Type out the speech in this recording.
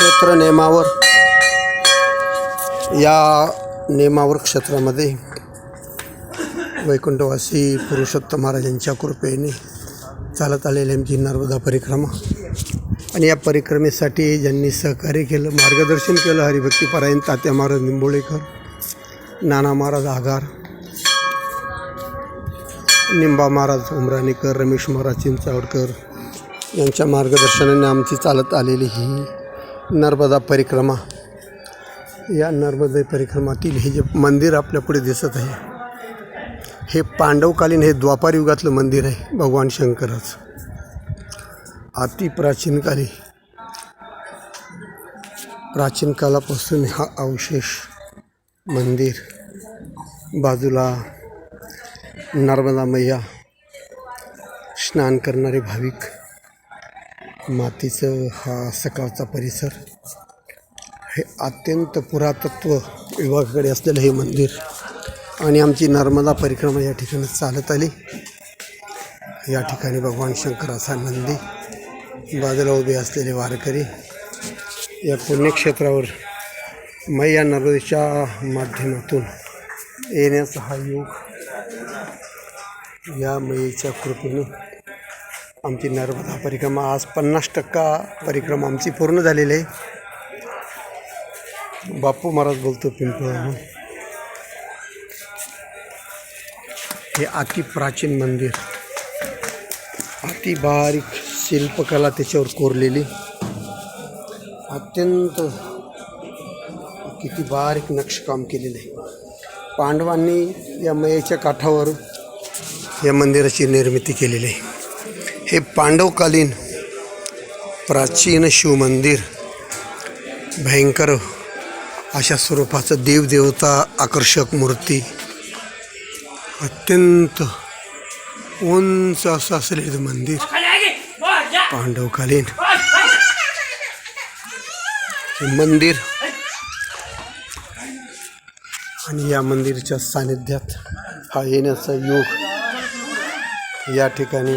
क्षेत्र नेमावर. या नेमावर क्षेत्रामध्ये वैकुंठवासी पुरुषोत्तम महाराजांच्या कृपेने चालत आलेली आमची नर्मदा परिक्रमा. आणि या परिक्रमेसाठी ज्यांनी सहकार्य केलं मार्गदर्शन केलं हरिभक्तीपरायण तात्या महाराज निंबोळेकर नाना महाराज आगार निंबा महाराज उमराणेकर रमेश महाराज चिंचावडकर यांच्या मार्गदर्शनाने आमची चालत आलेली ही नर्मदा परिक्रमा. या नर्मदा परिक्रमातील हे जे मंदिर आपल्यापुढे दिसत आहे हे पांडवकालीन हे द्वापार युगातलं मंदिर आहे भगवान शंकराचं. अति प्राचीनकाली प्राचीन कालापासून हा अवशेष मंदिर बाजूला नर्मदा मैया स्नान करणारे भाविक मातीचं हा सकाळचा परिसर. हे अत्यंत पुरातत्व विभागाकडे असलेलं हे मंदिर आणि आमची नर्मदा परिक्रमा या ठिकाणी चालत आली. या ठिकाणी भगवान शंकराचा नंदी बाजूला उभे असलेले वारकरी या पुण्यक्षेत्रावर मैया नर्मदेच्या माध्यमातून येण्याचा हा योग या मैयेच्या कृपेने आमची नर्मदा परिक्रमा आज पन्नास टक्का परिक्रमा आमची पूर्ण झालेली आहे. बापू महाराज बोलतो पिंपळ हे अति प्राचीन मंदिर. अति बारीक शिल्पकला त्याच्यावर कोरलेली. अत्यंत किती बारीक नक्षकाम केलेलं आहे. पांडवांनी या मयेच्या काठावर या मंदिराची निर्मिती केलेली आहे. हे पांडवकालीन प्राचीन शिवमंदिर भयंकर अशा स्वरूपाचं देवदेवता आकर्षक मूर्ती अत्यंत उंच असं असलेलं मंदिर पांडवकालीन. हे मंदिर आणि या मंदिरच्या सानिध्यात हा येण्याचा योग या ठिकाणी